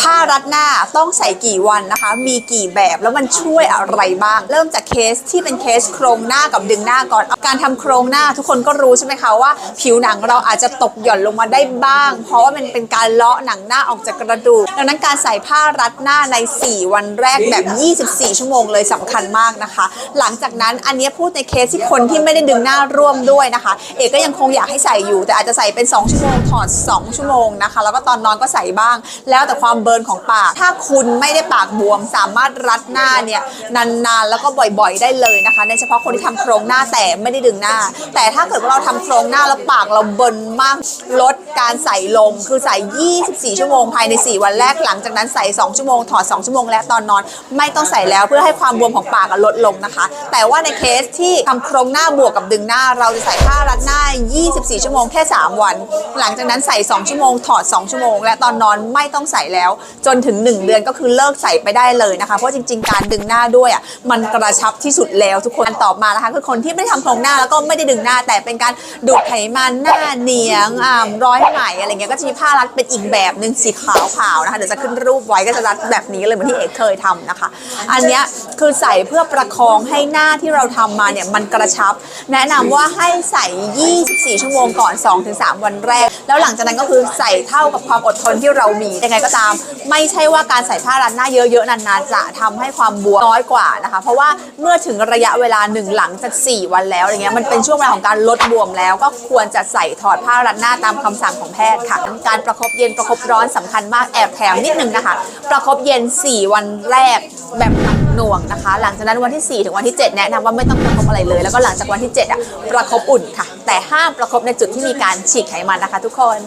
ผ้ารัดหน้าต้องใส่กี่วันนะคะ มีกี่แบบแล้วมันช่วยอะไรบ้าง เริ่มจากเคสที่เป็นเคสโครงหน้ากับดึงหน้าก่อน การทำโครงหน้าทุกคนก็รู้ใช่ไหมคะว่า ผิวหนังเราอาจจะตกหย่อนลงมาได้บ้าง เพราะว่ามันเป็นการเลาะหนังหน้าออกจากกระดูกดังนั้นการใส่ผ้ารัดหน้าใน 4 วันแรกแบบ 24 ชั่วโมงเลยสำคัญมากนะคะ หลังจากนั้นอันนี้พูดในเคสที่คนที่ไม่ได้ดึงหน้าร่วมด้วยนะคะ เอกก็ยังคงอยากให้ใส่อยู่ แต่อาจจะใส่เป็น 2 ชั่วโมงถอด 2 ชั่วโมงนะคะ แล้วก็ตอนนอนก็ใส่บ้างแล้วแต่ความเบิร์นของปาก ถ้าคุณไม่ได้ปากบวม สามารถรัดหน้าเนี่ยนานๆ แล้วก็บ่อยๆได้เลยนะคะ ในเฉพาะคนที่ทำโครงหน้าแต่ไม่ได้ดึงหน้า แต่ถ้าเกิดว่าเราทำโครงหน้าแล้วปากเราเบิร์นมากลดการใส่ลงคือใส่ 24 ชั่วโมงภายใน 4 วันแรกหลังจากนั้นใส่ 2 ชั่วโมงถอด 2 ชั่วโมงและตอนนอน ไม่ต้องใส่แล้วเพื่อให้ความบวมของปากลดลงนะคะ แต่ว่าในเคสที่ทำโครงหน้าบวกกับดึงหน้า เราจะใส่ผ้ารัดหน้า 24 ชั่วโมงแค่ 3 วัน หลังจากนั้นใส่ 2 ชั่วโมงถอด 2 ชั่วโมง และตอนนอนไม่ต้องใส่แล้ว จนถึง 1 เดือนก็คือเลิกใส่ไปได้เลยนะคะ เพราะจริง ๆ การดึงหน้าด้วยอะมันกระชับที่สุดแล้วทุกคนตอบมานะคะคือคนที่ไม่ได้ทำโครงหน้าแล้วก็ไม่ได้ดึงหน้า แต่เป็นการดูดไขมันหน้าเนียงอ่าร้อยไหมอะไรเงี้ยก็จะมีผ้ารัดเป็นอีกแบบหนึ่งสีขาวๆนะคะเดี๋ยวจะขึ้นรูปไว้ก็จะรัดแบบนี้เลยเหมือนที่เอกเคยทำนะคะ อันเนี้ย คือใส่เพื่อประคองให้หน้าที่เราทำมาเนี่ยมันกระชับ แนะนำว่าให้ใส่ 24 ชั่วโมงก่อน 2-3 วันแรก แล้วหลังจากนั้นก็คือใส่เท่ากับความอดทนที่เรามียังไงก็ตาม ไม่ใช่ว่าการใส่ผ้ารัดหน้าเยอะๆนานๆจะทำให้ความบวมน้อยกว่านะคะ เพราะว่าเมื่อถึงระยะเวลาหนึ่งหลังจาก 4 วันแล้วอย่างเงี้ยมันเป็นช่วงเวลาของการลดบวมแล้ว ก็ควรจะใส่ถอดผ้ารัดหน้าตามคำสั่งของแพทย์ค่ะ การประคบเย็นประคบร้อนสำคัญมากแอบแถมนิดนึงนะคะ ประคบเย็น 4 วันแรก แบบหนักหน่วงนะคะ หลังจากนั้นวันที่ 4 ถึงวันที่ 7 แนะนำว่าไม่ต้องประคบอะไรเลย แล้วก็หลังจากวันที่ 7 อะ ประคบอุ่นค่ะ แต่ห้ามประคบในจุดที่มีการฉีกไขมันนะคะ ทุกคน